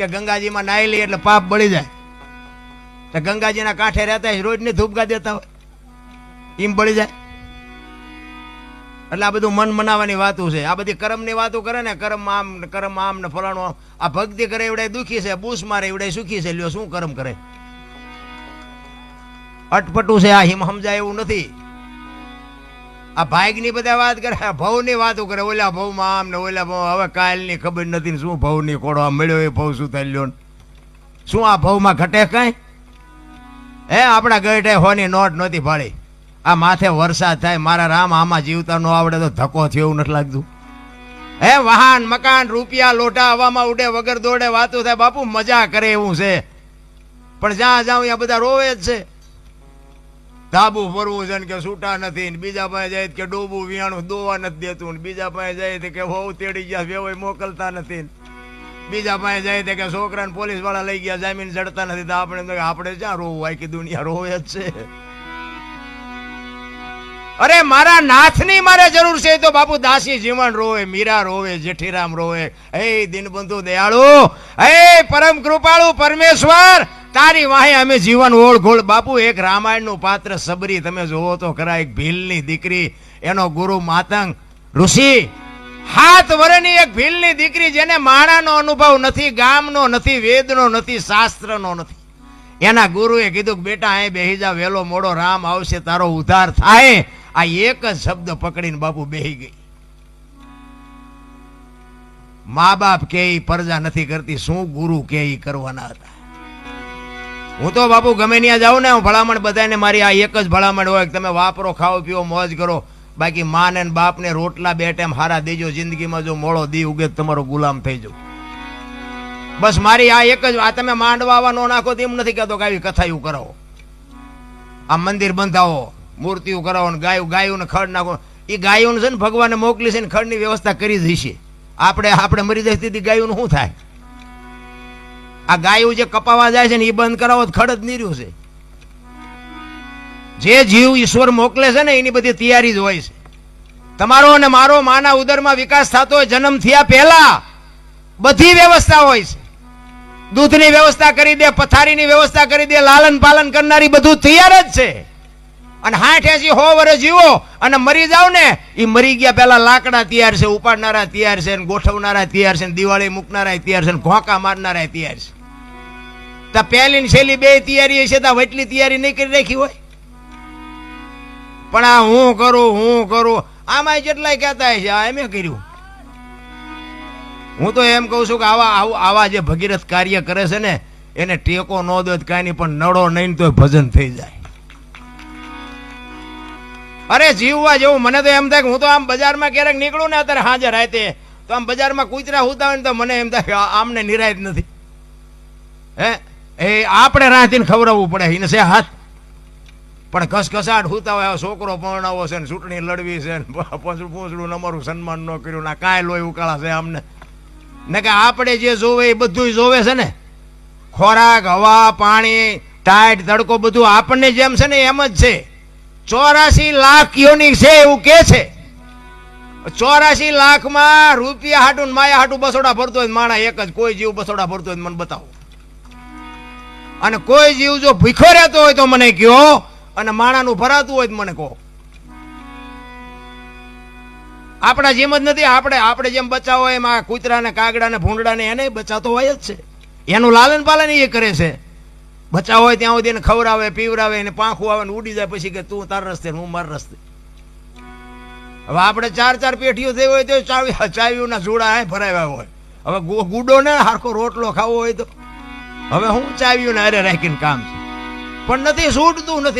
કે ગંગાજીમાં નાહી લઈએ એટલે પાપ બળી જાય. તો ગંગાજીના કાંઠે રહેતા હોય, રોજની ધૂપગા દેતા હોય એમ બળી જાય. એટલે આ બધું મન મનાવાની વાતો છે. આ બધી કર્મની વાતો કરે ને, કર્મ આમ ને, કર્મ આમ ને, ફલાણું આમ. આ ભક્તિ કરે એવડે દુખી છે, બૂસ મારે એવડે સુખી છે, લ્યો શું કર્મ કરે. અટપટું છે આ, હિમ સમજાય એવું નથી. આ ભાઈની બધા વાત કરે, આ ભવની વાતો કરે. ઓલા ભવમાં આમ ને ઓલા ભવ હવે કાલની ખબર નથી ને શું ભવની કોડો આ મળ્યો એ ભવ શું લ્યો શું આ ભવમાં ઘટે કાંઈ? હે, આપણા ગઢે હોની નોટ નહોતી ભાળી આ માથે વરસાદ થાય, મારા રામ આમાં જીવતા ન આવડે તો ધક્કો થયો એવું નથી લાગતું. હે, વાહન, મકાન, રૂપિયા લોટા હવામાં ઉડે, વગર દોડે વાતો થાય. બાપુ મજા કરે એવું છે. પણ જ્યાં જાઉં, ત્યાં બધા રોવે જ છે. ધાબુ ફરવું છે કે છૂટા નથી ને બીજા પાસે જાય કે ડોબું વિયાણું દોવા નથી દેતું ને બીજા પાસે જાય કે વહુ તેડી ગયા વેવાય મોકલતા નથી બીજા પાસે જાય કે છોકરાને પોલીસવાળા લઈ ગયા, જામીન ચડતા નથી તો આપણે આપણે ક્યાં રોવું, આખી દુનિયા રોવે જ છે. અરે મારા નાથની મારે જરૂર છે તો બાપુ દાસી જીવન રોવે, મીરા રોવે, જેઠીરામ રોવે. હે દિનબંધુ દયાળુ, હે પરમ કૃપાળુ પરમેશ્વર તારી વાહે અમે જીવન ઓળઘોળ. બાપુ, એક રામાયણનું પાત્ર સબરી. તમે જોવો તો ખરા, એક ભીલની દીકરી, એનો ગુરુ માતંગ. ઋષિ, હાથ વરની એક ભીલની દીકરી જેને માણાનો અનુભવ નથી, ગામનો નથી, વેદનો નથી, શાસ્ત્રનો નથી. એના ગુરુએ કીધું બેટા, અહીં બેહી જા વેલો મોડો રામ આવશે, તારો ઉદ્ધાર થાય. આ એક જ શબ્દ પકડીને બાપુ બેહી ગઈ. મા બાપ કે પરજા નથી કરતી, શું ગુરુ કે કરવાના હતા? હું તો બાપુ ગમે ત્યાં જાઉં ને, હું ભલામણ બધાને મારી આ એક જ ભલામણ હોય તમે વાપરો, ખાઓ, પીઓ, મોજ કરો. બાકી માને ને બાપને રોટલા બે ટાઈમ હારા દેજો, જિંદગીમાં જો મોળો દી ઉગે તમારો ગુલામ થઈ જાવ બસ મારી આ એક જ, આ તમે માંડવા નો નાખો તો એમ નથી કહેતો કે આવી કથાયું કરાવો આ મંદિર બંધાવો, મૂર્તિઓ કરાવો ને ગાયું ગાયું ને ખડ નાખો. એ ગાયું છે ને ભગવાને મોકલી છે ને ખડની વ્યવસ્થા કરી જ આપણે આપણે મરી જાય તેથી ગાયું શું થાય? આ ગાયું જે કપાવા જાય છે ને એ બંધ કરાવો ખડ જ નીર્યું છે. જે જીવ ઈશ્વર મોકલે છે ને એની બધી તૈયારી જ હોય છે. તમારો અને મારો માના ઉદરમાં વિકાસ થતો હોય, જન્મ થયા પહેલા બધી વ્યવસ્થા હોય છે. દૂધની વ્યવસ્થા કરી દે, પથારીની વ્યવસ્થા કરી દે, લાલન પાલન કરનારી બધું તૈયાર જ છે. અને હાઠ એસી હો વર્ષ જીવો અને મરી જાવ ને એ મરી ગયા પહેલા લાકડા તૈયાર છે, ઉપાડનારા તૈયાર છે ગોઠવનારા તૈયાર છે દિવાળી મૂકનારા તૈયાર છે ઘોંકા મારનારા તૈયાર છે. તો પહેલી ને છેલ્લી બે તૈયારી છે, તો વટલી તૈયારી નહીં કરી રાખી હોય. પણ આ હું કરું હું કરું આમાં જેટલાય કહેતા છે, આ એમે કર્યું. હું તો એમ કહું છું કે આવા, આવું- જે ભગીરથ કાર્ય કરે છે ને, એને ટેકો ન દો કાંઈ નહીં, પણ નડો નહીં તો ભજન થઈ જાય. અરે જીવવા જેવું, મને તો એમ થાય કે હું તો આમ બજારમાં ક્યારેક નીકળું ને અત્યારે હાજર રાતે, તો આમ બજારમાં કૂતરા હોતા હોય ને તો મને એમ થાય આમને નિરાયત નથી. હે? એ આપણે રાતીને ખવડાવવું પડે એને છે હાથ. પણ ઘસઘસાટ હુતા હોય છોકરો પરણાવો છે ને ચૂંટણી લડવી છે ને પોસડું અમારું સન્માન ન કર્યું ના કાંઈ લોહી ઉકાળા છે અમને ને કે આપણે જે જોવે એ બધું જોવે છે ને. ખોરાક, હવા, પાણી, ટાઈટ, તડકો બધું આપણને જેમ છે ને એમ જ છે. ચોરાસી લાખ યોની છે એવું કે છે. ચોરાસી લાખમાં રૂપિયા હાટું માયા હાટું બસોડા ભરતો હોય માણા એક જ, કોઈ જીવ બસોડા ભરતો હોય મને બતાવો. અને કોઈ જીવ જો ભૂખો રહેતો હોય તો મને કહો, અને માણાનું ભરાતું હોય તો મને કહો. આપણા જેમ જ નથી, આપણે આપણે જેમ બચાવો એમ આ કૂતરાને, કાગડાને, ભૂંડડાને એને બચાતો હોય જ છે. એનું લાલન પાલન એ કરે છે. બચાવ હોય ત્યાં સુધી એને ખવડાવે, પીવડાવે, એને પાંખું આવે ને ઉડી જાય પછી કે તું તાર રસ્તે હું માર રસ્તે. હવે આપણે ચાર ચાર પેઢીઓ થઈ હોય તો ચાવી, ચાવીઓના જોડા ભરાવ્યા હોય. હવે ગુડો ને હારખો રોટલો ખાવો હોય તો હવે હું ચાવીઓને અરે રાખીને કામ છે. પણ નથી છૂટતું નથી